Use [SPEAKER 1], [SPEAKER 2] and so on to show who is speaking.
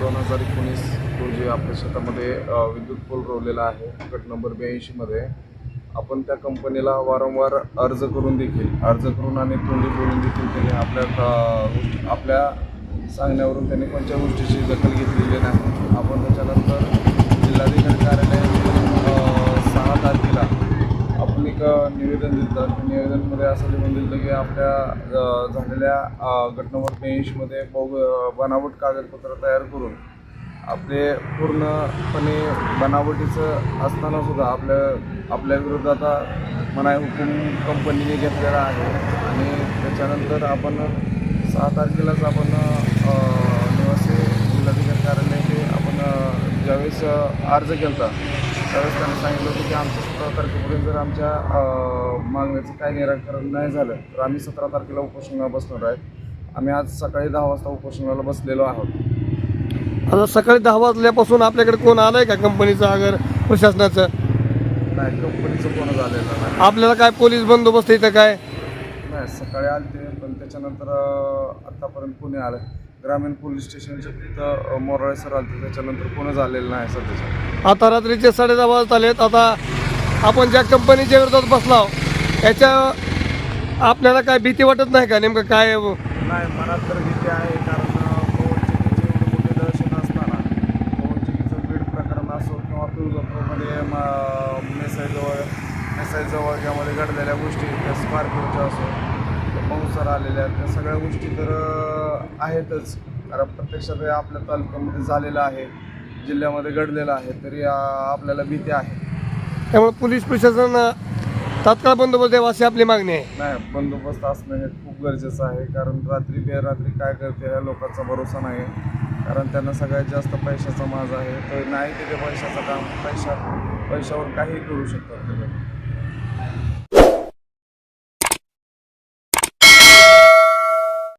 [SPEAKER 1] दोन हजार एकोणीस म्हणजे आपल्या शेतामध्ये विद्युत पोल रोवलेला आहे गट नंबर ब्याऐंशीमध्ये आपण त्या कंपनीला वारंवार अर्ज करून देखील अर्ज करून आणि तोंडी बोलून देखील त्यांनी आपल्या आपल्या सांगण्यावरून त्यांनी कोणत्या गोष्टीची दखल घेतलेली नाही आपण त्याच्यानंतर जिल्हाधिकारी कार्यालयात अ, सहा तारखेला आपण एक निवेदन दिलं निवेदनमध्ये असं लिहून दिलं की आपल्या झालेल्या घटनावर गट नंबर बहु बनावट कागदपत्र तयार करून आपले पूर्णपणे बनावटीचं असताना सुद्धा आपल्या आपल्या आता मनाय हुकूम कंपनीने घेतलेला आहे. आणि त्याच्यानंतर आपण सहा तारखेलाच आपण निवासी जिल्हाधिकारी कार्यालयाचे आपण ज्यावेळेस अर्ज केला होता त्यावेळेस त्यांनी सांगितलं होतं की आमच्या सतरा तारखेपर्यंत जर आमच्या मागण्याचं काही निराकरण नाही झालं तर आम्ही सतरा तारखेला उपोषणाला बसणार आहे. आम्ही आज सकाळी दहा वाजता उपोषणाला बसलेलो आहोत.
[SPEAKER 2] आता सकाळी दहा वाजल्यापासून आपल्याकडे कोण आलंय का कंपनीचं अगर प्रशासनाचं?
[SPEAKER 1] नाही कंपनीचं कोण झालेलं नाही.
[SPEAKER 2] आपल्याला काय पोलीस बंदोबस्त इथं काय?
[SPEAKER 1] नाही सकाळी आलते पण त्याच्यानंतर आत्तापर्यंत कोणी आलं ग्रामीण पोलीस स्टेशनचे तिथं मोराळे सर आलते त्याच्यानंतर कोणी झालेलं नाही सध्याच्या.
[SPEAKER 2] आता रात्रीचे साडे दहा वाजत आलेत. आता आपण ज्या कंपनीच्या विरोधात बसलाव याच्या आपल्याला काय भीती वाटत नाही का? नेमकं काय
[SPEAKER 1] नाही मनात तर भीती आहे कारण पवनचक्कीचे एवढे मोठे दहशत असताना पवनचक्कीचं बीड प्रकरण असो किंवा तुळजापूरमध्ये मेसाईजवळ मेसाईजवळ यामध्ये घडलेल्या गोष्टी त्या स्कॉर्पिओच्या असो पाऊसर आलेल्या त्या सगळ्या गोष्टी तर आहेतच. कारण प्रत्यक्षात आपल्या तालुक्यामध्ये झालेलं आहे. जिल्ह्यामध्ये घडलेलं आहे तरी आपल्याला भीती आहे.
[SPEAKER 2] त्यामुळे पोलीस प्रशासन तात्काळ बंदोबस्त द्यावा अशी आपली मागणी आहे.
[SPEAKER 1] नाही बंदोबस्त असणं हे खूप गरजेचं आहे. कारण रात्री बेरात्री काय करते ह्या लोकांचा भरोसा नाही. कारण त्यांना सगळ्यात जास्त पैशाचा माज आहे. तर नाही ते त्या पैशाचं काम पैशा पैशावर काही करू शकतात